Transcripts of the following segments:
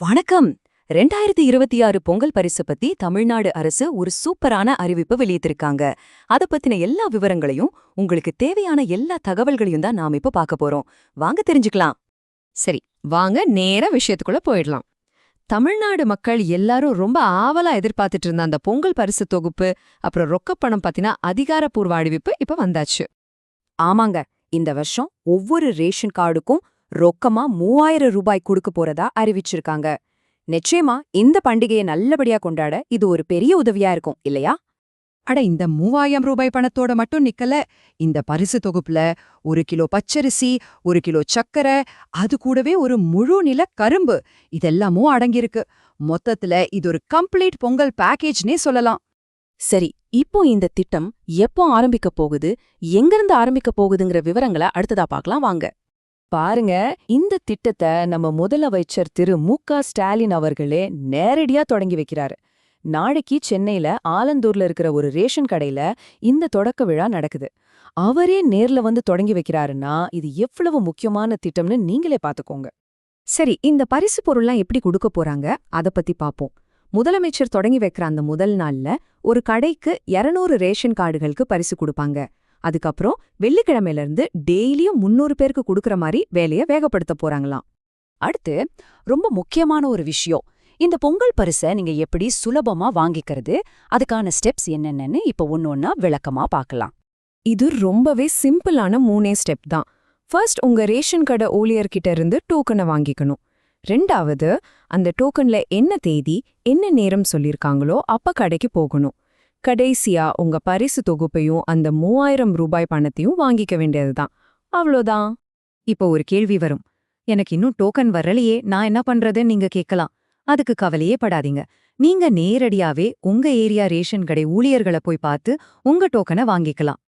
வணக்கம். ரெண்டாயிரத்தி இருபத்தி ஆறு பொங்கல் பரிசு பத்தி தமிழ்நாடு அரசு ஒரு சூப்பரான அறிவிப்பு வெளியிட்டிருக்காங்க. அத பத்தின எல்லா விவரங்களையும் உங்களுக்கு தேவையான எல்லா தகவல்களையும் தான் நாம இப்ப பார்க்க போறோம். வாங்க தெரிஞ்சுக்கலாம். சரி வாங்க நேரா விஷயத்துக்குள்ள போயிடலாம். தமிழ்நாடு மக்கள் எல்லாரும் ரொம்ப ஆவலா எதிர்பார்த்துட்டு இருந்த அந்த பொங்கல் பரிசு தொகுப்பு அப்புறம் ரொக்கப்பணம் பத்தின அதிகாரப்பூர்வ அறிவிப்பு இப்ப வந்தாச்சு. ஆமாங்க இந்த வருஷம் ஒவ்வொரு ரேஷன் கார்டுக்கும் ரொக்கமா மூவாயிரம் ரூபாய் கொடுக்க போறதா அறிவிச்சிருக்காங்க. நிச்சயமா இந்த பண்டிகையை நல்லபடியா கொண்டாட இது ஒரு பெரிய உதவியா இருக்கும் இல்லையா? அட இந்த மூவாயிரம் ரூபாய் பணத்தோட மட்டும் நிக்கல. இந்த பரிசு தொகுப்புல ஒரு கிலோ பச்சரிசி ஒரு கிலோ சக்கரை அது கூடவே ஒரு முழு நில கரும்பு. இதெல்லாமும் அடங்கியிருக்கு. மொத்தத்துல இது ஒரு கம்ப்ளீட் பொங்கல் பேக்கேஜ்னே சொல்லலாம். சரி இப்போ இந்த திட்டம் எப்போ ஆரம்பிக்க போகுது? எங்கிருந்து ஆரம்பிக்க போகுதுங்கிற விவரங்களை அடுத்ததா பார்க்கலாம் வாங்க. பாருங்க இந்த திட்டத்தை நம்ம முதலமைச்சர் திரு. மு. க. ஸ்டாலின் அவர்களே நேரடியா தொடங்கி வைக்கிறாரு. நாளைக்கு சென்னையில ஆலந்தூர்ல இருக்கிற ஒரு ரேஷன் கடையில இந்த தொடக்க விழா நடக்குது. அவரே நேர்ல வந்து தொடங்கி வைக்கிறாருன்னா இது எவ்வளவு முக்கியமான திட்டம்னு நீங்களே பாத்துக்கோங்க. சரி இந்த பரிசு பொருள்லாம் எப்படி கொடுக்க போறாங்க? அத பத்தி பாப்போம். முதலமைச்சர் தொடங்கி வைக்கிற அந்த முதல் நாள்ல ஒரு கடைக்கு 200 ரேஷன் கார்டுகளுக்கு பரிசு கொடுப்பாங்க. அதுக்கப்புறம் வெள்ளிக்கிழமையில இருந்து டெய்லியும் முன்னூறு பேருக்கு கொடுக்குற மாதிரி வேலைய வேகப்படுத்த போறாங்களாம். அடுத்து ரொம்ப முக்கியமான ஒரு விஷயம். இந்த பொங்கல் பரிசை நீங்க எப்படி சுலபமா வாங்கிக்கிறது அதுக்கான ஸ்டெப்ஸ் என்னென்னு இப்ப ஒன்றா விளக்கமா பார்க்கலாம். இது ரொம்பவே சிம்பிளான மூணே ஸ்டெப் தான். ஃபர்ஸ்ட் உங்க ரேஷன் கடை ஊழியர்கிட்ட இருந்து டோக்கனை வாங்கிக்கணும். ரெண்டாவது அந்த டோக்கன்ல என்ன தேதி என்ன நேரம் சொல்லியிருக்காங்களோ அப்ப கடைக்கு போகணும். கடைசியா உங்க பரிசு தொகுப்பையும் அந்த மூவாயிரம் ரூபாய் பணத்தையும் வாங்கிக்க வேண்டியதுதான். அவ்வளோதான். இப்போ ஒரு கேள்வி வரும். எனக்கு இன்னும் டோக்கன் வரலையே நான் என்ன பண்றதுன்னு நீங்க கேட்கலாம். அதுக்கு கவலையே படாதீங்க. நீங்க நேரடியாவே உங்க ஏரியா ரேஷன் கடை ஊழியர்களை போய் பார்த்து உங்க டோக்கனை வாங்கிக்கலாம்.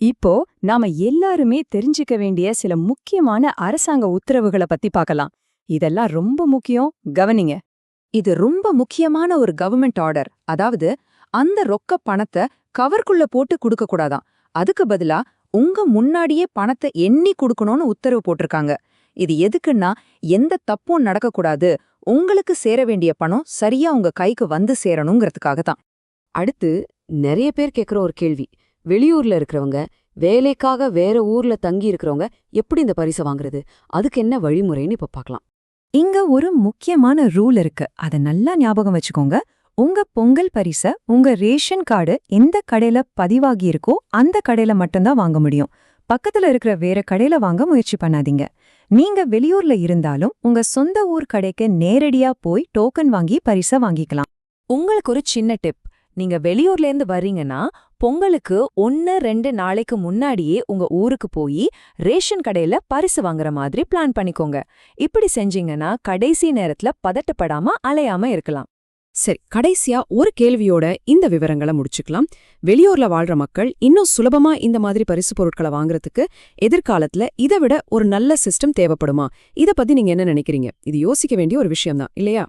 இப்போ நாம எல்லாருமே தெரிஞ்சுக்க வேண்டிய சில முக்கியமான அரசாங்க உத்தரவுகளை பத்தி பார்க்கலாம். இதெல்லாம் ரொம்ப முக்கியம். கவனிங்க. இது ரொம்ப முக்கியமான ஒரு கவர்மெண்ட் ஆர்டர் அதாவது அந்த ரொக்க பணத்தை கவர்க்குள்ள போட்டு கொடுக்க கூடாதான். அதுக்கு பதிலா உங்க முன்னாடியே பணத்தை எண்ணி கொடுக்கணும்னு உத்தரவு போட்டிருக்காங்க. இது எதுக்குன்னா எந்த தப்பும் நடக்கக்கூடாது. உங்களுக்கு சேர வேண்டிய பணம் சரியா உங்க கைக்கு வந்து சேரணுங்கிறதுக்காக தான் அடுத்து நிறைய பேர் கேட்குற ஒரு கேள்வி. வெளியூர்ல இருக்கிறவங்க வேலைக்காக வேற ஊர்ல தங்கி இருக்கிறவங்க எப்படி இந்த பரிசை வாங்குறது? அதுக்கு என்ன வழிமுறைன்னு இப்ப பார்க்கலாம். இங்க ஒரு முக்கியமான ரூல் இருக்கு. அத நல்லா ஞாபகம் வச்சுக்கோங்க. உங்க பொங்கல் பரிச உங்க ரேஷன் கார்டு எந்த கடையில பதிவாகியிருக்கோ அந்த கடையில மட்டும்தான் வாங்க முடியும். பக்கத்துல இருக்கிற வேற கடையில வாங்க முயற்சி பண்ணாதீங்க. நீங்க வெளியூர்ல இருந்தாலும் உங்க சொந்த ஊர் கடைக்கு நேரடியா போய் டோக்கன் வாங்கி பரிச வாங்கிக்கலாம். உங்களுக்கு ஒரு சின்ன டிப் நீங்க வெளியூர்ல இருந்து வர்றீங்கன்னா பொங்கலுக்கு ஒன்னு ரெண்டு நாளைக்கு முன்னாடியே உங்க ஊருக்கு போய் ரேஷன் கடையில பரிசு வாங்குற மாதிரி பிளான் பண்ணிக்கோங்க. இப்படி செஞ்சீங்கன்னா கடைசி நேரத்துல பதட்டப்படாம அலையாம இருக்கலாம். சரி கடைசியா ஒரு கேள்வியோட இந்த விவரங்களை முடிச்சுக்கலாம். வெளியூர்ல வாழ்ற மக்கள் இன்னும் சுலபமா இந்த மாதிரி பரிசு பொருட்களை வாங்குறதுக்கு எதிர்காலத்துல இதை விட ஒரு நல்ல சிஸ்டம் தேவைப்படுமா? இத பத்தி நீங்க என்ன நினைக்கிறீங்க? இது யோசிக்க வேண்டிய ஒரு விஷயம்தான் இல்லையா?